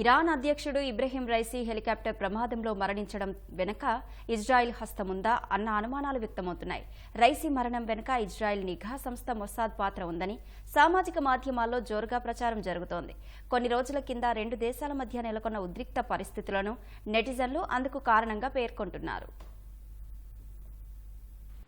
Iran అధ్యక్షుడు Ebrahim Raisi helicopter ప్రమాదంలో మరణించడం వెనుక ఇజ్రాయెల్ హస్తముందా అన్న అనుమానాలు వ్యక్తమవుతున్నాయి. రైసీ మరణం వెనుక ఇజ్రాయెల్ నిఘా సంస్థ మొసాద్ పాత్ర ఉందని సామాజిక మాధ్యమాల్లో జోరుగా ప్రచారం జరుగుతోంది. కొన్ని రోజుల కింద రెండు దేశాల మధ్య నెలకొన్న ఉద్రిక్త పరిస్థితులను నెటిజన్లు అందుకు కారణంగా పేర్కొంటున్నారు.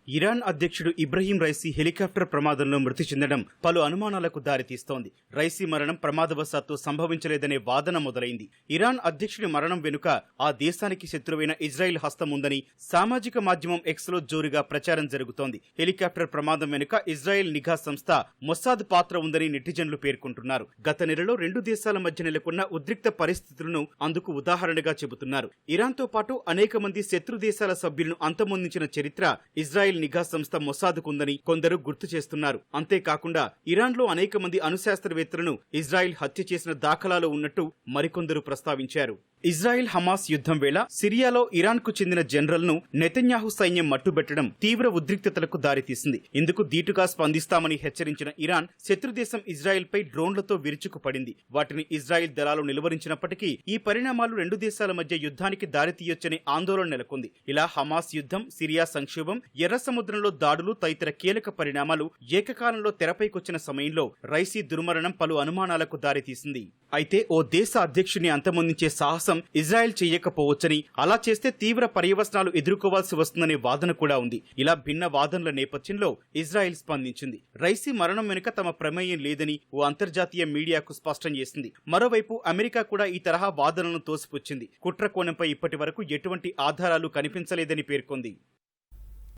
ఇరాన్ అధ్యక్షుడు ఇబ్రహీం రైసీ హెలికాప్టర్ ప్రమాదంలో మృతి చెందడం పలు అనుమానాలకు దారితీస్తోంది. రైసీ మరణం ప్రమాదవశాత్తు సంభవించలేదనే వాదన మొదలైంది. ఇరాన్ అధ్యక్షుడి మరణం వెనుక ఆ దేశానికి శత్రువైన ఇజ్రాయెల్ హస్తం ఉందని సామాజిక మాధ్యమం ఎక్స్లో జోరుగా ప్రచారం జరుగుతోంది. హెలికాప్టర్ ప్రమాదం వెనుక ఇజ్రాయెల్ నిఘా సంస్థ మొస్సాద్ పాత్ర ఉందని నెటిజన్లు పేర్కొంటున్నారు. గత నెలలో రెండు దేశాల మధ్య నెలకొన్న ఉద్రిక్త పరిస్థితులను అందుకు ఉదాహరణగా చెబుతున్నారు. ఇరాన్తో పాటు అనేక మంది శత్రు దేశాల సభ్యులను అంతమొందించిన చరిత్ర ఇజ్రాయెల్ నిఘా సంస్థ మొసాదుకుందని కొందరు గుర్తు చేస్తున్నారు. అంతేకాకుండా ఇరాన్లో అనేక మంది అణుశాస్త్రవేత్తలను ఇజ్రాయెల్ హత్య చేసిన దాఖలాలు ఉన్నట్టు మరికొందరు ప్రస్తావించారు. ఇజ్రాయిల్ హమాస్ యుద్ధం వేళ సిరియాలో ఇరాన్కు చెందిన జనరల్ను నెతన్యాహు సైన్యం మట్టుబెట్టడం తీవ్ర ఉద్రిక్తతలకు దారితీసింది. ఇందుకు దీటుగా స్పందిస్తామని హెచ్చరించిన ఇరాన్ శత్రుదేశం ఇజ్రాయిల్పై డ్రోన్లతో విరుచుకుపడింది. వాటిని ఇజ్రాయిల్ దళాలు నిలువరించినప్పటికీ ఈ పరిణామాలు రెండు దేశాల మధ్య యుద్ధానికి దారితీయొచ్చనే ఆందోళన నెలకొంది. ఇలా హమాస్ యుద్ధం సిరియా సంక్షోభం ఎర్ర సముద్రంలో దాడులు తదితర కీలక పరిణామాలు ఏకకాలంలో తెరపైకొచ్చిన సమయంలో రైసీ దుర్మరణం పలు అనుమానాలకు దారితీసింది. అయితే ఓ దేశ అధ్యక్షుని అంతమొందించే సాహసం ఇజ్రాయెల్ చేయకపోవచ్చని అలా చేస్తే తీవ్ర పర్యవసనాలు ఎదుర్కోవాల్సి వస్తుందనే వాదన కూడా ఉంది. ఇలా భిన్న వాదనల నేపథ్యంలో ఇజ్రాయెల్ స్పందించింది. రైసీ మరణం వెనుక తమ ప్రమేయం లేదని ఓ అంతర్జాతీయ మీడియాకు స్పష్టం చేసింది. మరోవైపు అమెరికా కూడా ఈ తరహా వాదనలను తోసిపుచ్చింది. కుట్ర కోణంపై ఇప్పటి వరకు ఎటువంటి ఆధారాలు కనిపించలేదని పేర్కొంది.